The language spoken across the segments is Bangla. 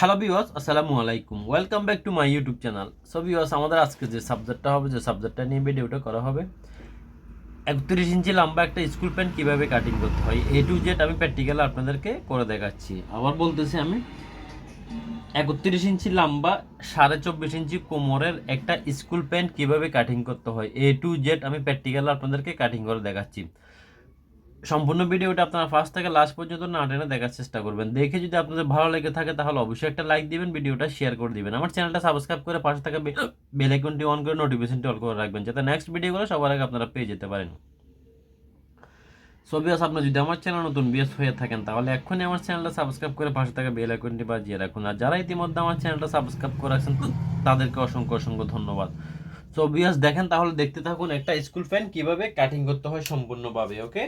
হ্যালো বিওয়াস আসসালামু আলাইকুম। Welcome back to my YouTube channel so বিওয়াস আমাদের আজকে যে সাবজেক্টটা হবে, যে সাবজেক্টটা নিয়ে ভিডিওটা করা হবে, একত্রিশ ইঞ্চি লম্বা একটা স্কুল প্যান্ট কীভাবে কাটিং করতে হয় এ টু জেড আমি প্র্যাকটিক্যাল আপনাদেরকে করে দেখাচ্ছি। আবার বলতেছি আমি, একত্রিশ ইঞ্চি লম্বা, সাড়ে চব্বিশ ইঞ্চি কোমরের একটা স্কুল প্যান্ট কীভাবে কাটিং করতে হয় এ টু জেড আমি প্র্যাকটিক্যাল আপনাদেরকে কাটিং করে দেখাচ্ছি। সম্পূর্ণ ভিডিওটা আপনারা ফার্স্ট থেকে লাস্ট পর্যন্ত না টেনে দেখার চেষ্টা করবেন। দেখে যদি আপনাদের ভালো লেগে থাকে, তাহলে অবশ্যই একটা লাইক দিবেন, ভিডিওটা শেয়ার করে দিবেন। আমার চ্যানেলটা সাবস্ক্রাইব করে পাশে থাকা বেল আইকনটি অন করে নোটিফিকেশনটি অল করে রাখবেন, যাতে নেক্সট ভিডিওগুলো সবার আগে আপনারা পেয়ে যেতে পারেন। সো বিয়াস আপনি যদি আমার চ্যানেল নতুন বিয়াস হয়ে থাকেন, তাহলে এক্ষুনি আমার চ্যানেলটা সাবস্ক্রাইব করে পাশে থাকা বেল আইকনটি বাজিয়ে রাখুন। আর যারা ইতিমধ্যে আমার চ্যানেলটা সাবস্ক্রাইব করে রাখছেন, তাদেরকে অসংখ্য অসংখ্য ধন্যবাদ। সো বিয়াস দেখেন, তাহলে দেখতে থাকুন একটা স্কুল ফ্যান কীভাবে কাটিং করতে হয় সম্পূর্ণভাবে ওকে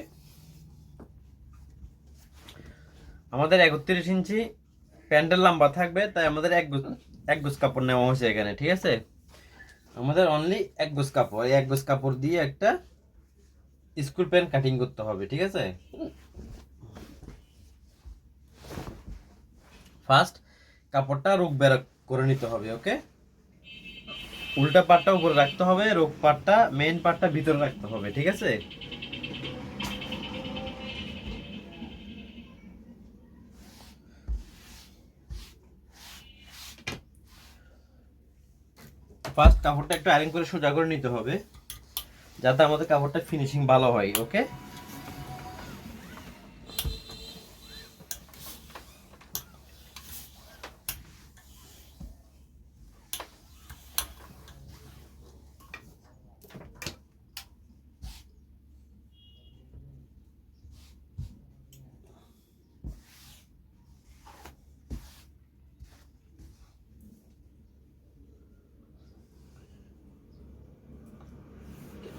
আমাদের একত্রিশ ইঞ্চি প্যান্টের লম্বা থাকবে, তাই আমাদের এক এক গোজ কাপড় নেওয়া হয়েছে এখানে, ঠিক আছে? আমাদের অনলি এক গোজ কাপড় এক গোজ কাপড় দিয়ে একটা স্কুল প্যান্ট কাটিং করতে হবে, ঠিক আছে? ফার্স্ট কাপড়টা রোগ বের করে নিতে হবে ওকে উল্টা পাটটা উপরে রাখতে হবে, রোগ পাটটা মেইন পাটটা ভিতরে রাখতে হবে, ঠিক আছে? ফার্স্ট কাপড়টা একটু আয়রন করে সোজা করে নিতে হবে, যাতে আমাদের কাপড়টা ফিনিশিং ভালো হয় ওকে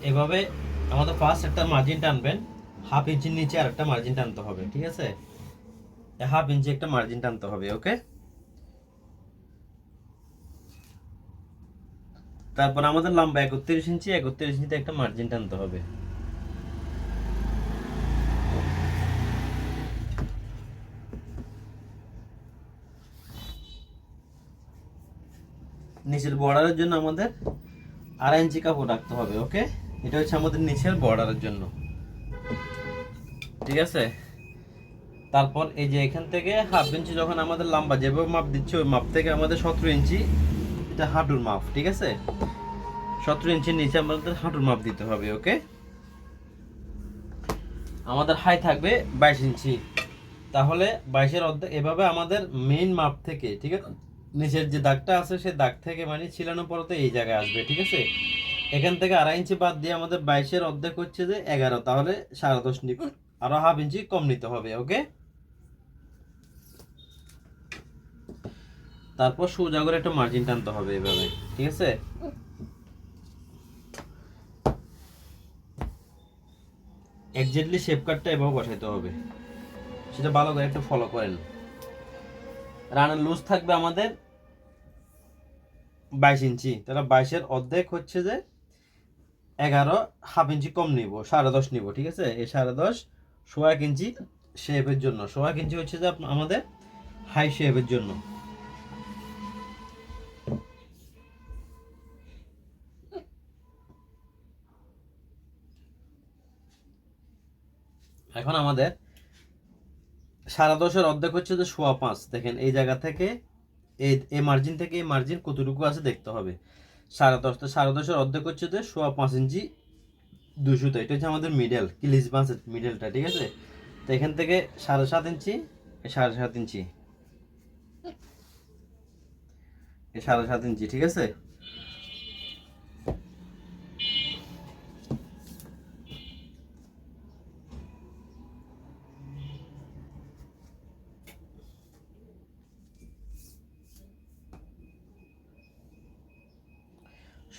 এভাবে একটা মার্জিন টানবেন হাফ ইঞ্চির নিচে আর একটা মার্জিন টানতে হবে, ঠিক আছে? হাফ ইঞ্চি একটা মার্জিন টানতে হবে ওকে তারপর আমাদের লম্বা একত্রিশ ইঞ্চি একত্রিশ ইঞ্চিতে একটা মার্জিন টানতে হবে। নিচের বর্ডারের জন্য আমাদের আড়াই ইঞ্চি কাপড় রাখতে হবে ওকে এটা হচ্ছে আমাদের নিচের বর্ডারের জন্য। ঠিক আছে? তারপর এই যে এখান থেকে হাফ ইঞ্চি যখন আমাদের লম্বা, যেভাবে মাপ দিচ্ছে ওই মাপ থেকে আমাদের সতেরো ইঞ্চি এটা হাঁটুর মাপ, ঠিক আছে? সতেরো ইঞ্চির নিচে আমাদের হাঁটুর মাপ দিতে হবে, ওকে? আমাদের হাই থাকবে বাইশ ইঞ্চি। তাহলে বাইশের অর্ধেক, এভাবে আমাদের মেইন মাপ থেকে, ঠিক আছে? নিচের যে দাগটা আছে সেই দাগ থেকে মানে ছিলানো পরতে এই জায়গায় আসবে, ঠিক আছে? এখান থেকে আড়াই ইঞ্চি বাদ দিয়ে আমাদের বাইশের অর্ধেক হচ্ছে যে এগারো তাহলে সাড়ে দশ নিবে। আরও হাফ ইঞ্চি কম নিতে হবে ওকে? তারপর সোজা করে একটা মার্জিন টানতে হবে এভাবে ঠিক আছে? একজাক্টলি শেপ কাটটা এভাবে বসাইতে হবে। সেটা ভালো করে একটু ফলো করেন। রানের লুজ থাকবে আমাদের বাইশ ইঞ্চি। তাহলে বাইশের অর্ধেক হচ্ছে যে এগারো, হাফ ইঞ্চি কম নিব, সাড়ে দশ নিব, ঠিক আছে? এই সাড়ে দশ সোয়া এক ইঞ্চি শেপের জন্য। সোয়া এক ইঞ্চি হচ্ছে যে আমাদের হাই শেপের জন্য। এখন আমাদের সাড়ে দশের অর্ধেক হচ্ছে যে সোয়া পাঁচ। দেখেন, এই জায়গা থেকে, এই এই মার্জিন থেকে এই মার্জিন কতটুকু আছে দেখতে হবে। সাড়ে দশটা, সাড়ে দশের অর্ধেক হচ্ছে তো সোয়া পাঁচ ইঞ্চি দুশোতে এটা হচ্ছে আমাদের মিডল কিলিজ বাঁশের মিডলটা ঠিক আছে? তো এখান থেকে সাড়ে সাত ইঞ্চি সাড়ে সাত ইঞ্চি। সাড়ে সাত ইঞ্চি, ঠিক আছে?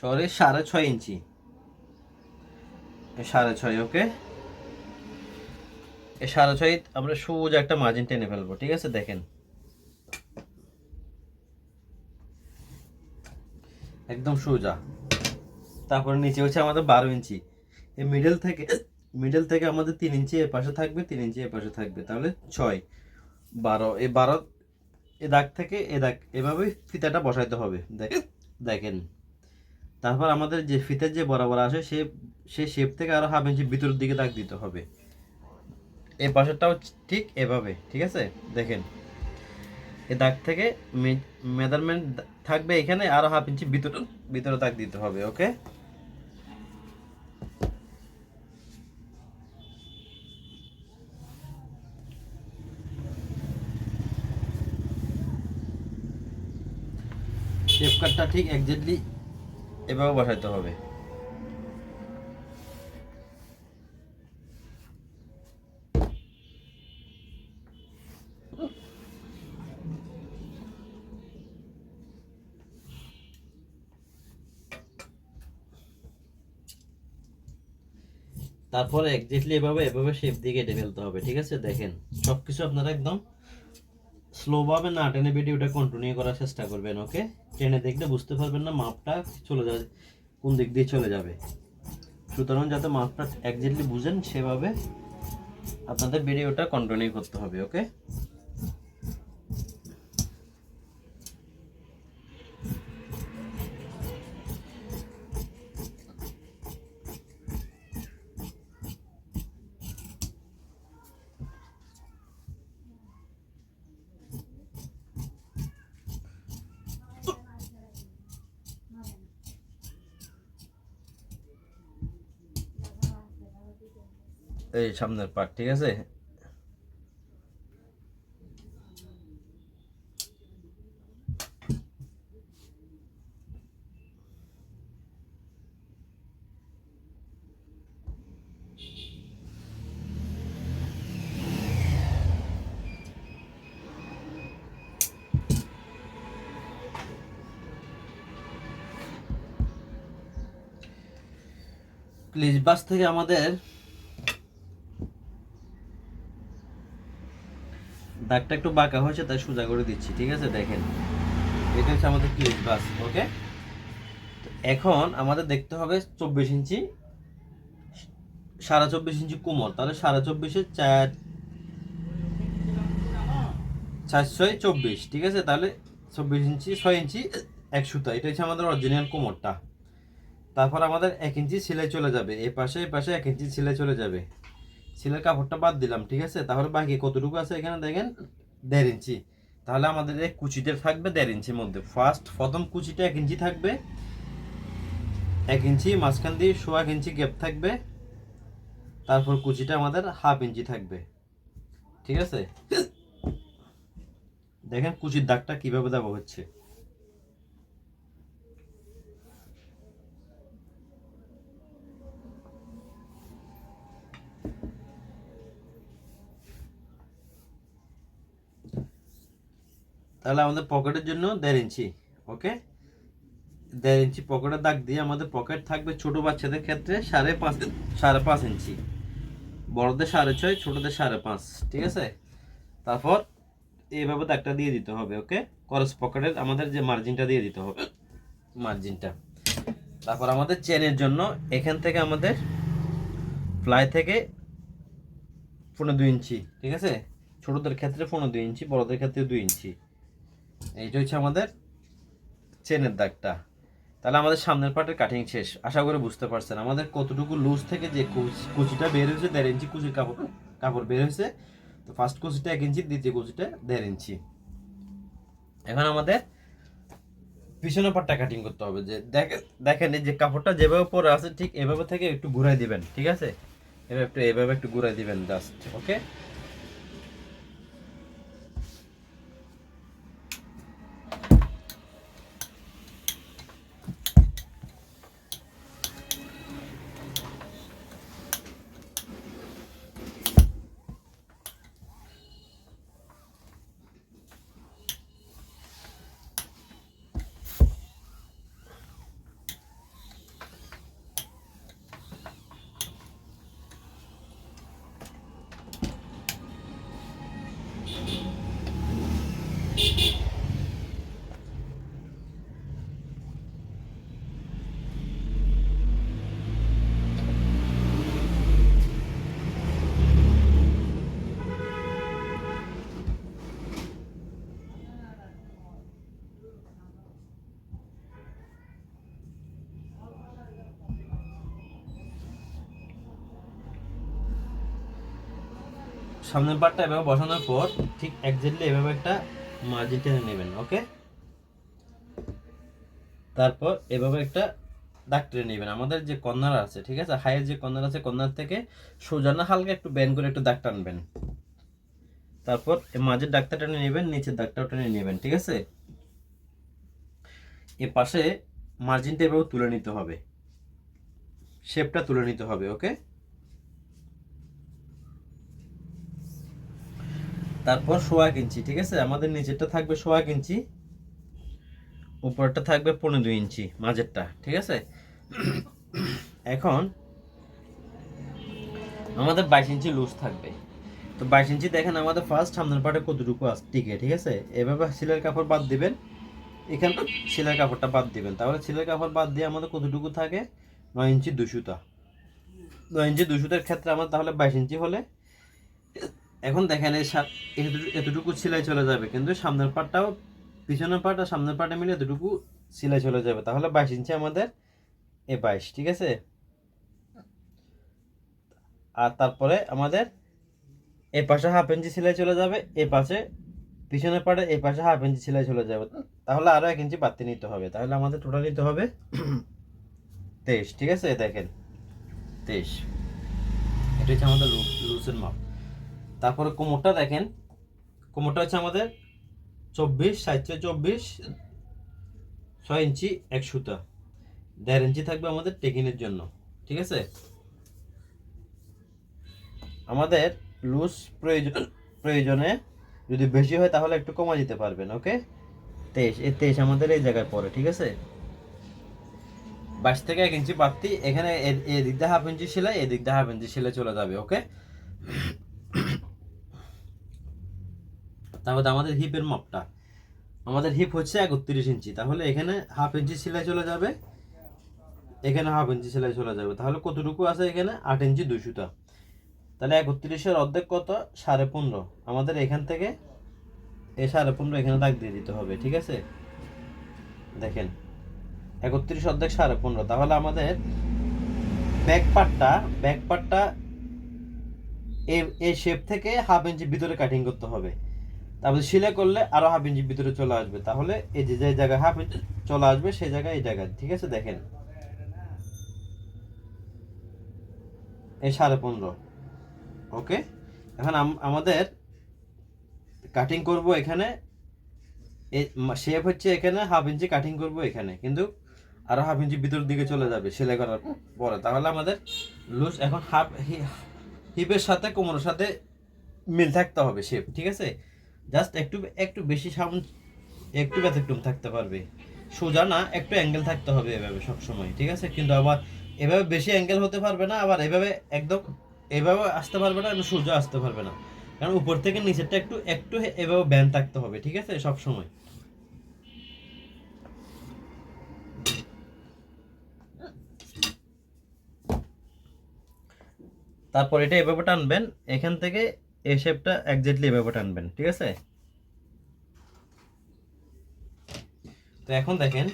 সরি, সাড়ে ছয় ইঞ্চি। সাড়ে ছয়, ওকে? এই সাড়ে ছয়, আমরা সোজা একটা মার্জিন টেনে ফেলব, ঠিক আছে? দেখেন। একদম সোজা। তারপরে নিচে হচ্ছে আমাদের বারো ইঞ্চি। এই মিডল থেকে মিডল থেকে আমাদের তিন ইঞ্চি এ পাশে থাকবে, তিন ইঞ্চি এ পাশে থাকবে। তাহলে ছয়, বারো এই বারো, এ দাগ থেকে এ দাগ, এভাবে ফিতাটা বসাইতে হবে। দেখেন দেখেন। তারপর আমাদের যে ফিতের যে বরাবর আসে, সে সে শেপ থেকে আরও হাফ ইঞ্চি ভিতরের দিকে দাগ দিতে হবে। এই পাশেরটাও ঠিক এভাবে, ঠিক আছে? দেখেন। এই দাগ থেকে মেজারমেন্ট থাকবে এখানে, আরও হাফ ইঞ্চি ভিতরে ভিতরে দাগ দিতে হবে ওকে শেপ কাটটা ঠিক একজাক্টলি এভাবে বসাইতে হবে। তারপরে একজাক্টলি এভাবে এভাবে শেপ দিয়ে কেটে ফেলতে হবে, ঠিক আছে? দেখেন, সবকিছু আপনারা একদম স্লোভাবে না টেনে ভিডিওটা কন্টিনিউ করার চেষ্টা করবেন ওকে টেনে দেখলে বুঝতে পারবেন না মাপটা চলে যাবে, কোন দিক দিয়ে চলে যাবে। সুতরাং যাতে মাপটা একজাক্টলি বুঝেন, সেভাবে আপনাদের ভিডিওটা কন্টিনিউ করতে হবে ওকে এই সামনের পার্ট ঠিক আছে? প্লিজ বাস থেকে আমাদের দাগটা একটু বাঁকা হয়েছে, তাই সোজা করে দিচ্ছি, ঠিক আছে? দেখেন, এটা হচ্ছে আমাদের ক্লিপ বাস ওকে এখন আমাদের দেখতে হবে চব্বিশ ইঞ্চি, সাড়ে চব্বিশ ইঞ্চি কোমর, তাহলে সাড়ে চব্বিশে চার চারশো চব্বিশ, ঠিক আছে? তাহলে চব্বিশ ইঞ্চি, ছয় ইঞ্চি, এক সুতা, এটা হচ্ছে আমাদের অরিজিনাল কোমরটা। তারপর আমাদের এক ইঞ্চি সেলাই চলে যাবে, এ পাশে এই পাশে এক ইঞ্চি সেলাই চলে যাবে। সিলের কাপড়টা বাদ দিলাম, ঠিক আছে? তাহলে বাকি কতটুকু আছে এখানে দেখেন? দেড় ইঞ্চি। তাহলে আমাদের এই কুচিটা থাকবে দেড় ইঞ্চির মধ্যে। ফার্স্ট প্রথম কুচিটা এক ইঞ্চি থাকবে। এক ইঞ্চি, মাঝখান দিয়ে শো এক ইঞ্চি গ্যাপ থাকবে। তারপর কুচিটা আমাদের হাফ ইঞ্চি থাকবে। ঠিক আছে? দেখেন কুচির দাগটা কীভাবে দেওয়া হচ্ছে। তাহলে আমাদের পকেটের জন্য দেড় ইঞ্চি ওকে দেড় ইঞ্চি পকেটের দাগ দিয়ে আমাদের পকেট থাকবে ছোট বাচ্চাদের ক্ষেত্রে সাড়ে পাঁচ সাড়ে পাঁচ ইঞ্চি। বড়দের সাড়ে ছয়, ছোটদের সাড়ে পাঁচ, ঠিক আছে? তারপর এইভাবে দাগটা দিয়ে দিতে হবে ওকে করস পকেটের আমাদের যে মার্জিনটা দিয়ে দিতে হবে মার্জিনটা তারপর আমাদের চেনের জন্য এখান থেকে আমাদের ফ্লাই থেকে পনেরো দুই ইঞ্চি, ঠিক আছে? ছোটদের ক্ষেত্রে পনেরো দুই ইঞ্চি, বড়দের ক্ষেত্রে দুই ইঞ্চি। এইটা হচ্ছে আমাদের চেনের দাগটা। তাহলে আমাদের সামনের পার্টের কাটিং শেষ। আশা করে বুঝতে পারছেন। আমাদের কতটুকু লুজ থেকে যে কুচিটা বের হয়েছে, দেড় ইঞ্চি কুচির কাপড় কাপড় বের হয়েছে, তো ফার্স্ট কুচিটা এক ইঞ্চি, দ্বিতীয় কুচিটা দেড় ইঞ্চি। এখন আমাদের পিছনের পাটটা কাটিং করতে হবে। যে দেখেন যে কাপড়টা যেভাবে পরে আছে, ঠিক এভাবে থেকে একটু ঘুরাই দিবেন, ঠিক আছে? এভাবে একটু এভাবে একটু ঘুরাই দিবেন জাস্ট ওকে সামনের পাটটা এভাবে বসানোর পর ঠিক একজাক্টলি এভাবে একটা মার্জিন টেনে নেবেন ওকে তারপর এভাবে একটা দাগ টেনে নেবেন। আমাদের যে কর্নার আছে, ঠিক আছে? হাইয়ের যে কর্নার আছে, কর্নার থেকে সোজা না হালকা একটু ব্যান করে একটু দাগ টানবেন তারপর মাঝের দাগটা টেনে নেবেন, নিচের দাগটাও টেনে নেবেন, ঠিক আছে? এ পাশে মার্জিনটা এভাবে তুলে নিতে হবে। শেপটা তুলে নিতে হবে ওকে তারপর সোয়া ইঞ্চি, ঠিক আছে? আমাদের নিচেরটা থাকবে সোয়া ইঞ্চি, উপরটা থাকবে পনেরো ইঞ্চি, মাঝেরটা, ঠিক আছে? এখন আমাদের বাইশ ইঞ্চি লুজ থাকবে। তো বাইশ ইঞ্চি দেখেন আমাদের ফার্স্ট সামনের পাটে কতটুকু টিকে, ঠিক আছে? এভাবে সিলের কাপড় বাদ দিবেন। এখানে সিলের কাপড়টা বাদ দিবেন। তাহলে সিলের কাপড় বাদ দিয়ে আমাদের কতটুকু থাকে? নয় ইঞ্চি দুশোটা। নয় ইঞ্চি দুশোটার ক্ষেত্রে আমার তাহলে বাইশ ইঞ্চি হলে এখন দেখেন, এই এতটুকু সেলাই চলে যাবে, কিন্তু সামনের পাটটাও, পিছনের পাট আর সামনের পাটে মিলে এতটুকু সেলাই চলে যাবে। তাহলে বাইশ ইঞ্চি আমাদের এ বাইশ, ঠিক আছে? আর তারপরে আমাদের এ পাশে হাফ ইঞ্চি সেলাই চলে যাবে, এ পাশে পিছনের পাটে, এ পাশে হাফ ইঞ্চি সেলাই চলে যাবে। তাহলে আরও এক ইঞ্চি বাড়তি নিতে হবে। তাহলে আমাদের টোটাল নিতে হবে তেইশ, ঠিক আছে? দেখেন, তেইশ। এটা হচ্ছে আমাদের লুজের মাপ। তারপরে কোমরটা দেখেন। কোমরটা হচ্ছে আমাদের চব্বিশ সাতশো চব্বিশ, ছয় ইঞ্চি, এক সুতা। দেড় ইঞ্চি থাকবে আমাদের টেকিনের জন্য, ঠিক আছে? আমাদের লুজ প্রয়োজন প্রয়োজনে যদি বেশি হয় তাহলে একটু কমা দিতে পারবেন, ওকে? তেইশ, এই তেইশ আমাদের এই জায়গায় পড়ে, ঠিক আছে? বাইশ থেকে এক ইঞ্চি বাড়তি, এখানে এদিক দিয়ে হাফ ইঞ্চি সেলাই, এদিক দিয়ে হাফ ইঞ্চি সেলাই চলে যাবে, ওকে? তারপর আমাদের হিপের মাপটা আমাদের হিপ হচ্ছে একত্রিশ ইঞ্চি। তাহলে এখানে হাফ ইঞ্চি সেলাই চলে যাবে। এখানে হাফ ইঞ্চি সেলাই চলে যাবে। তাহলে কতটুকু আছে এখানে? আট ইঞ্চি দুশোটা তাহলে একত্রিশের অর্ধেক কত? সাড়ে পনেরো। আমাদের এখান থেকে এই সাড়ে পনেরো এখানে দাগ দিয়ে দিতে হবে, ঠিক আছে? দেখেন, একত্রিশ অর্ধেক সাড়ে পনেরো। তাহলে আমাদের ব্যাক পার্টটা ব্যাক পার্টটা এই শেপ থেকে হাফ ইঞ্চি ভিতরে কাটিং করতে হবে। তারপরে সিলাই করলে আরও হাফ ইঞ্চি ভিতরে চলে আসবে। তাহলে এই যে যে জায়গায় হাফ ইঞ্চি চলে আসবে, সেই জায়গায় এই জায়গায়। ঠিক আছে, দেখেন। এই সাড়ে পনেরো। ওকে এখন আমাদের কাটিং করব এখানে। শেপ হচ্ছে এখানে হাফ ইঞ্চি কাটিং করব এখানে। কিন্তু আরও হাফ ইঞ্চি ভিতর দিকে চলে যাবে সেলাই করার পরে। তাহলে আমাদের লুজ এখন হাফ হিপের সাথে, কোমরের সাথে মিল থাকতে হবে শেপ ঠিক আছে? জাস্ট একটু একটু বেশি সামন একটু ব্যতিক্রম থাকতে পারবে। সোজা না, একটু অ্যাঙ্গেল থাকতে হবে এভাবে সব সময় ঠিক আছে? কিন্তু আবার এভাবে বেশি অ্যাঙ্গেল হতে পারবে না, আবার এভাবে একদম এভাবে আসতে পারবে না সোজা আসতে পারবে না। কারণ উপর থেকে নিচেরটা একটু একটু এভাবে ব্যান থাকতে হবে, ঠিক আছে? সব সময় তারপর এটা এভাবে টানবেন, এখান থেকে এই শেপটা একজাক্টলি এভাবে টানবেন, ঠিক আছে? তো এখন দেখেন,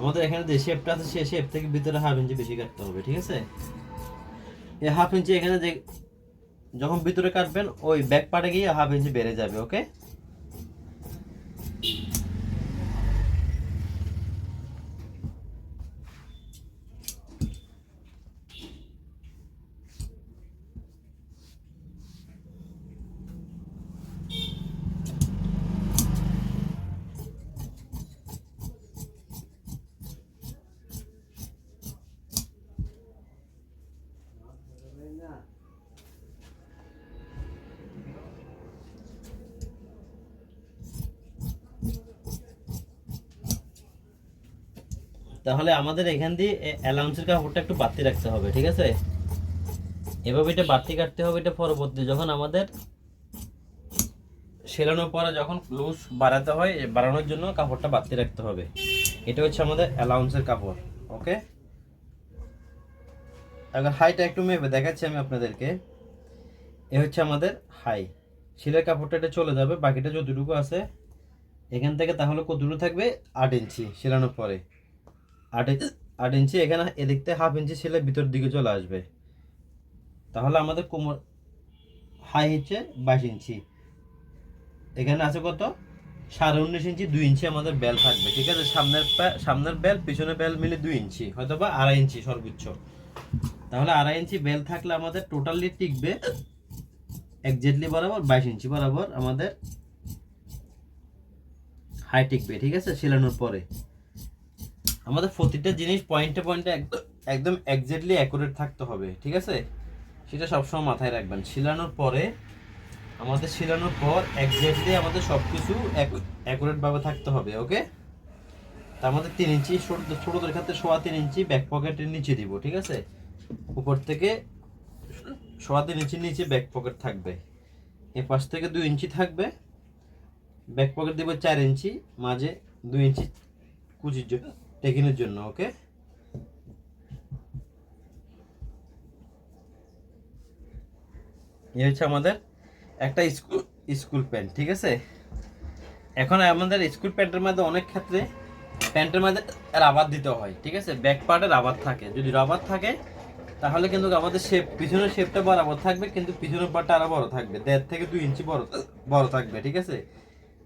আমাদের এখানে যে শেপটা আছে সেই শেপ থেকে ভিতরে হাফ ইঞ্চি বেশি কাটতে হবে, ঠিক আছে? এই হাফ ইঞ্চি এখানে যে, যখন ভিতরে কাটবেন, ওই ব্যাক পার্টে গিয়ে হাফ ইঞ্চি বেড়ে যাবে ওকে তাহলে আমাদের এখান দিয়ে অ্যালাউন্সের কাপড়টা একটু বাড়তি রাখতে হবে, ঠিক আছে? এভাবে এটা বাড়তি কাটতে হবে এটা পরবর্তী, যখন আমাদের সেলানোর পরে যখন লুজ বাড়াতে হয় বাড়ানোর জন্য কাপড়টা বাড়তি রাখতে হবে। এটা হচ্ছে আমাদের অ্যালাউন্সের কাপড়, ওকে? এখন হাইটা একটু মেপে দেখাচ্ছি আমি আপনাদেরকে। এ হচ্ছে আমাদের হাই শিলের কাপড়টা এটা চলে যাবে, বাকিটা যতটুকু আছে, এখান থেকে তাহলে কতটুকু থাকবে? আট ইঞ্চি সেলানোর পরে। আট আট ইঞ্চি, এখানে এদিক থেকে হাফ ইঞ্চি ছেলে ভিতর দিকে চলে আসবে। তাহলে আমাদের কোমর, হাই হচ্ছে বাইশ ইঞ্চি। এখানে আছে কত? সাড়ে উনিশ ইঞ্চি, দুই ইঞ্চি আমাদের বেল থাকবে, ঠিক আছে? সামনের সামনের বেল, পিছনের বেল মিলে দুই ইঞ্চি হয়তো বা আড়াই ইঞ্চি সর্বোচ্চ। তাহলে আড়াই ইঞ্চি বেল থাকলে আমাদের টোটালি টিকবে একজেক্টলি বরাবর বাইশ ইঞ্চি বরাবর আমাদের হাই টিকবে, ঠিক আছে? সেলানোর পরে। আমাদের প্রতিটা জিনিস পয়েন্টে পয়েন্টে একদম একজ্যাক্টলি অ্যাকুরেট থাকতে হবে, ঠিক আছে? সেটা সবসময় মাথায় রাখবেন। শিলানোর পরে, আমাদের শিলানোর পর একজ্যাক্টলি আমাদের সব কিছু অ্যাকুরেটভাবে থাকতে হবে ওকে তার মধ্যে তিন ইঞ্চি ছোট ছোটোদের ক্ষেত্রে সোয়া তিন ইঞ্চি ব্যাক পকেটের নিচে দিব, ঠিক আছে? উপর থেকে সোয়া তিন ইঞ্চির নিচে ব্যাক পকেট থাকবে। এ পাশ থেকে দুই ইঞ্চি থাকবে। ব্যাক পকেট দিব চার ইঞ্চি, মাঝে দুই ইঞ্চি কুচির জন্য টেকিনের জন্য, ওকে? এই হচ্ছে আমাদের একটা স্কুল স্কুল প্যান্ট, ঠিক আছে? এখন আমাদের স্কুল প্যান্টের মধ্যে অনেক ক্ষেত্রে প্যান্টের মধ্যে রাবার দিতে হয়, ঠিক আছে? ব্যাক পার্টে রাবার থাকে। যদি রাবার থাকে, তাহলে কিন্তু আমাদের শেপ পিছনের শেপটা বরাবর থাকবে, কিন্তু পিছনের পার্টটা আরও বড় থাকবে। দেড় থেকে দুই ইঞ্চি বড় বড় থাকবে, ঠিক আছে?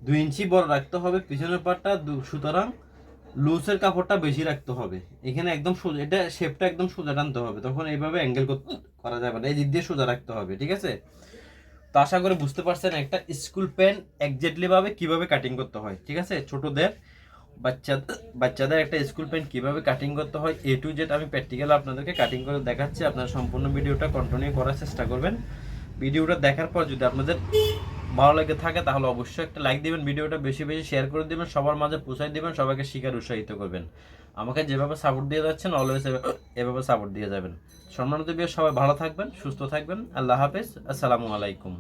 দুই ইঞ্চি বড় রাখতে হবে, পিছনের পার্টটা সুতরাং লুজের কাপড়টা বেশি রাখতে হবে। এখানে একদম সোজা এটা শেপটা একদম সোজা টানতে হবে। তখন এইভাবে অ্যাঙ্গেল করা যাবে না। এই দিক দিয়ে সোজা রাখতে হবে, ঠিক আছে? তো আশা করে বুঝতে পারছেন একটা স্কুল প্যান্ট একজ্যাক্টলি ভাবে কীভাবে কাটিং করতে হয়, ঠিক আছে? ছোটদের, বাচ্চা বাচ্চাদের একটা স্কুল প্যান্ট কীভাবে কাটিং করতে হয় এ টু জেড আমি প্র্যাকটিক্যাল আপনাদেরকে কাটিং করে দেখাচ্ছি। আপনারা সম্পূর্ণ ভিডিওটা কন্টিনিউ করার চেষ্টা করবেন। ভিডিওটা দেখার পর যদি আপনাদের ভালো লেগে থাকে, তাহলে অবশ্যই একটা লাইক দিবেন, ভিডিওটা বেশি বেশি শেয়ার করে দিবেন, সবার মাঝে পৌঁছাই দিবেন, সবাইকে শিকার উৎসাহিত করবেন। আমাকে যেভাবে সাপোর্ট দিয়ে যাচ্ছেন অলওয়েজ এভাবে সাপোর্ট দিয়ে যাবেন। সম্মানিত বিয়ে সবাই ভালো থাকবেন, সুস্থ থাকবেন, আল্লাহ হাফেজ, আসসালামু আলাইকুম।